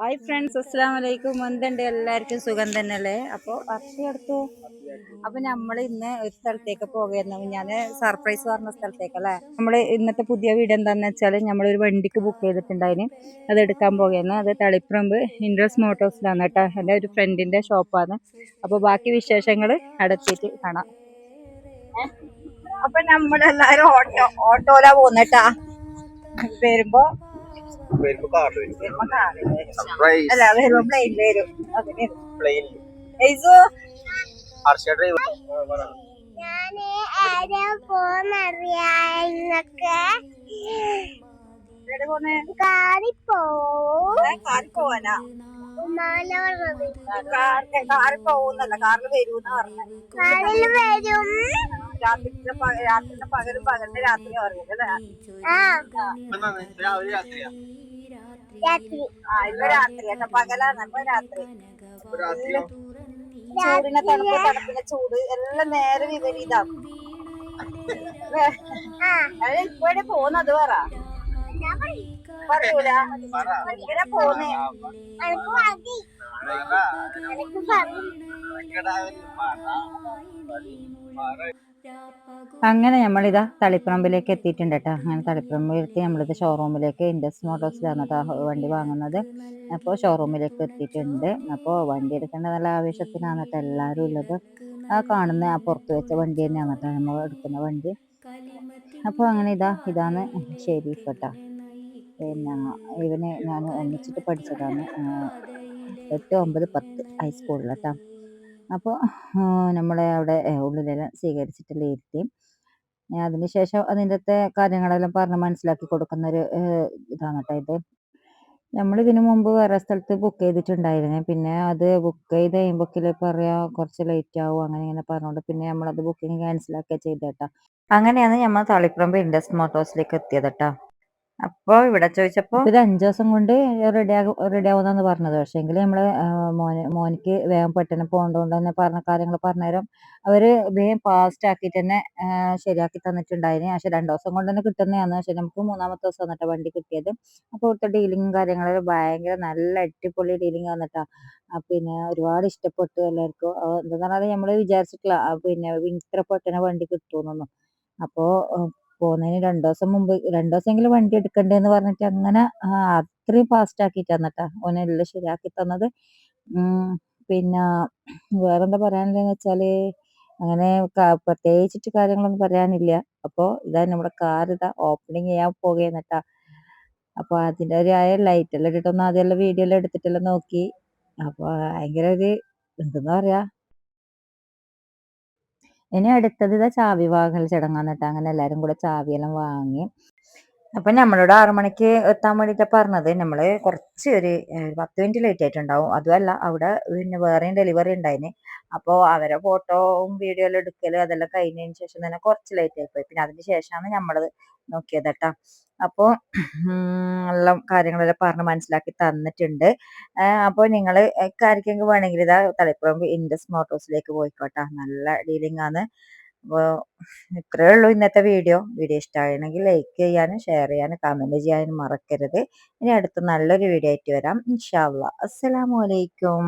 Hi friends അസ്സാം വലൈക്കും എന്തുണ്ട്? എല്ലാവർക്കും സുഖം തന്നെയല്ലേ? അപ്പോൾ അക്ഷി അപ്പോൾ നമ്മൾ ഇന്ന് ഒരു സ്ഥലത്തേക്ക് പോകുന്നു ഞാൻ സർപ്രൈസ് പറഞ്ഞ സ്ഥലത്തേക്കല്ലേ നമ്മൾ ഇന്നത്തെ പുതിയ വീട് എന്താണെന്ന് വെച്ചാൽ നമ്മൾ ഒരു വണ്ടിക്ക് ബുക്ക് ചെയ്തിട്ടുണ്ടായിന്. അത് എടുക്കാൻ പോകുന്നു അത് തളിപ്പറമ്പ് ഇൻഡ്രസ് മോട്ടോഴ്സിലാണ് കേട്ടോ. എന്റെ ഒരു ഫ്രണ്ടിന്റെ ഷോപ്പാണ്. അപ്പോൾ ബാക്കി വിശേഷങ്ങൾ അടുത്തിട്ട് കാണാം. അപ്പോൾ നമ്മളെല്ലാവരും ഓട്ടോ ഓട്ടോയിലാണ് പോകുന്നേട്ടാ വരുമ്പോ വരുമ്പോ കാറിൽ വരും. സർപ്രൈസ് അല്ല വരുമ്പോ പ്ലെയിൻ വരും. എയ്സു ഹർഷ ഡ്രൈവർ ഞാൻ ആരാ ഫോൺ പോന്നെ? കാറി പോവും. കാറിൽ പോവാനാ? കാറിൽ പോകുന്നല്ല കാറിൽ വരൂന്ന് പറഞ്ഞു. കാറിൽ വരും. രാത്രിന്റെ പക- രാത്രിന്റെ പകലും പകലിന്റെ രാത്രി രാവിലെ രാത്രിയാ? രാത്രി. ആ ഇപ്പൊ രാത്രി പകലാണ് ചൂടിനെ തണുപ്പ് തണുപ്പിനെ ചൂട് എല്ലാം നേരെ വിപരീതാക്കും ആ. ഇപ്പോഴേ പോകുന്നത് പറ. അങ്ങനെ നമ്മളിതാ തളിപ്പറമ്പിലേക്ക് എത്തിയിട്ടുണ്ട് കേട്ടോ അങ്ങനെ തളിപ്പറമ്പിലെത്തി നമ്മളിത് ഷോറൂമിലേക്ക് ഇൻഡസ് മോട്ടോഴ്സിലാണ് കേട്ടോ വണ്ടി വാങ്ങുന്നത്. അപ്പോൾ ഷോറൂമിലേക്ക് എത്തിയിട്ടുണ്ട്. അപ്പോൾ വണ്ടി എടുക്കേണ്ട നല്ല ആവേശത്തിനാണ് കേട്ടോ എല്ലാവരും ഉള്ളത്. ആ കാണുന്ന ആ പുറത്ത് വെച്ച വണ്ടി തന്നെയാണ് കേട്ടോ നമ്മൾ എടുക്കുന്ന വണ്ടി. അപ്പോൾ അങ്ങനെ ഇതാ ഇതാണ് ശരി കേട്ടോ പിന്നെ ഇവനെ ഞാൻ ഒന്നിച്ചിട്ട് പഠിച്ചതാണ് എട്ട് ഒമ്പത് പത്ത് ഹൈസ്കൂളിൽ കേട്ടോ അപ്പോൾ നമ്മളെ അവിടെ ഉള്ളിലെല്ലാം സ്വീകരിച്ചിട്ടുള്ള ഇരുത്തി. അതിനുശേഷം അതിന്റെ കാര്യങ്ങളെല്ലാം പറഞ്ഞ് മനസ്സിലാക്കി കൊടുക്കുന്നൊരു ഇതാണ് കേട്ടോ ഇത്. നമ്മൾ ഇതിനു മുമ്പ് വേറെ സ്ഥലത്ത് ബുക്ക് ചെയ്തിട്ടുണ്ടായിരുന്നു. പിന്നെ അത് ബുക്ക് ചെയ്ത് കഴിയുമ്പോൾ പറയാ കുറച്ച് ലേറ്റ് ആവും അങ്ങനെ ഇങ്ങനെ പറഞ്ഞുകൊണ്ട് പിന്നെ നമ്മളത് ബുക്കിങ് ക്യാൻസൽ ആക്കുക ചെയ്തേട്ടാ അങ്ങനെയാണ് നമ്മൾ തളിപ്പറമ്പ് ഇൻഡസ് മോട്ടോഴ്സിലേക്ക് എത്തിയത് കേട്ടോ അപ്പോൾ ഇവിടെ ചോദിച്ചപ്പോ ഒരു അഞ്ചു ദിവസം കൊണ്ട് റെഡി ആകും റെഡി ആവുന്നാന്ന് പറഞ്ഞത്. പക്ഷെ എങ്കിൽ നമ്മൾ മോന് മോനിക്ക് വേഗം പെട്ടെന്ന് പോകേണ്ടതുകൊണ്ട് തന്നെ പറഞ്ഞ കാര്യങ്ങൾ പറഞ്ഞുതരും അവർ വേഗം ഫാസ്റ്റ് ആക്കിയിട്ട് തന്നെ ശരിയാക്കി തന്നിട്ടുണ്ടായിരുന്നു പക്ഷെ രണ്ടു ദിവസം കൊണ്ട് തന്നെ കിട്ടുന്നതാണ്. പക്ഷെ നമുക്ക് മൂന്നാമത്തെ ദിവസം വന്നിട്ട് വണ്ടി കിട്ടിയത്. അപ്പൊ ഇവിടുത്തെ ഡീലിങ്ങും കാര്യങ്ങളും ഭയങ്കര നല്ല അടിപൊളി ഡീലിംഗ് വന്നിട്ടാ. പിന്നെ ഒരുപാട് ഇഷ്ടപ്പെട്ടു എല്ലാവർക്കും. എന്താ പറഞ്ഞാൽ നമ്മൾ വിചാരിച്ചിട്ടില്ല പിന്നെ ഇത്ര പെട്ടെന്ന് വണ്ടി കിട്ടുമെന്നൊന്നും അപ്പോൾ പോകുന്നതിന് രണ്ടു ദിവസം മുമ്പ് രണ്ട് ദിവസമെങ്കിലും വണ്ടി എടുക്കണ്ടേന്ന് പറഞ്ഞിട്ട് അങ്ങനെ അത്രയും ഫാസ്റ്റ് ആക്കിട്ട് തന്നിട്ടാ ഓനെല്ലാം ശരിയാക്കി തന്നത്. പിന്നെ വേറെന്താ പറയാനുള്ളതെന്ന് വെച്ചാൽ അങ്ങനെ പ്രത്യേകിച്ചിട്ട് കാര്യങ്ങളൊന്നും പറയാനില്ല. അപ്പോൾ ഇതാ നമ്മുടെ കാർ ഇതാ ഓപ്പണിങ് ചെയ്യാൻ പോകുന്നട്ടാ അപ്പോൾ അതിന്റെ ഒരു ആയ ലൈറ്റ് എല്ലാം ഇട്ടിട്ടൊന്നും ആദ്യമെല്ലാം വീഡിയോ എല്ലാം എടുത്തിട്ടെല്ലാം നോക്കി. അപ്പോൾ ഭയങ്കര ഒരു എന്തെന്നാ പറയാ ഇനി അടുത്തത് ഇതാ ചാവി വാങ്ങൽ ചടങ്ങാന്ന് കേട്ടോ അങ്ങനെ എല്ലാരും കൂടെ ചാവിയെല്ലാം വാങ്ങി. അപ്പൊ നമ്മളോട് ആറു മണിക്ക് എത്താൻ വേണ്ടിട്ട് പറഞ്ഞത്. നമ്മൾ കുറച്ച് ഒരു പത്ത് മിനിറ്റ് ലേറ്റ് ആയിട്ടുണ്ടാവും. അതുമല്ല അവിടെ പിന്നെ വേറെയും ഡെലിവറി ഉണ്ടായിന്. അപ്പോൾ അവരെ ഫോട്ടോവും വീഡിയോ എല്ലാം എടുക്കൽ അതെല്ലാം കഴിഞ്ഞതിന് ശേഷം തന്നെ കുറച്ച് ലേറ്റ് ആയിപ്പോയി പിന്നെ അതിന് ശേഷമാണ് നമ്മൾ നോക്കിയത് കേട്ടോ അപ്പോൾ എല്ലാം കാര്യങ്ങളെല്ലാം പറഞ്ഞ് മനസ്സിലാക്കി തന്നിട്ടുണ്ട്. അപ്പോൾ നിങ്ങൾ കാര്യക്കെങ്കിൽ വേണമെങ്കിൽ ഇതാ തളിപ്പറമ്പ് ഇൻഡസ് മോട്ടോഴ്സിലേക്ക് പോയിക്കോട്ടെ. നല്ല ഡീലിംഗ് ആണ്. അപ്പോൾ ഇത്രയേ ഉള്ളൂ ഇന്നത്തെ വീഡിയോ. വീഡിയോ ഇഷ്ടമാണെങ്കിൽ ലൈക്ക് ചെയ്യാനും ഷെയർ ചെയ്യാനും കമന്റ് ചെയ്യാനും മറക്കരുത്. ഇനി അടുത്ത നല്ലൊരു വീഡിയോ ആയിട്ട് വരാം. ഇൻഷാല്ല അസ്സലാമു അലൈക്കും.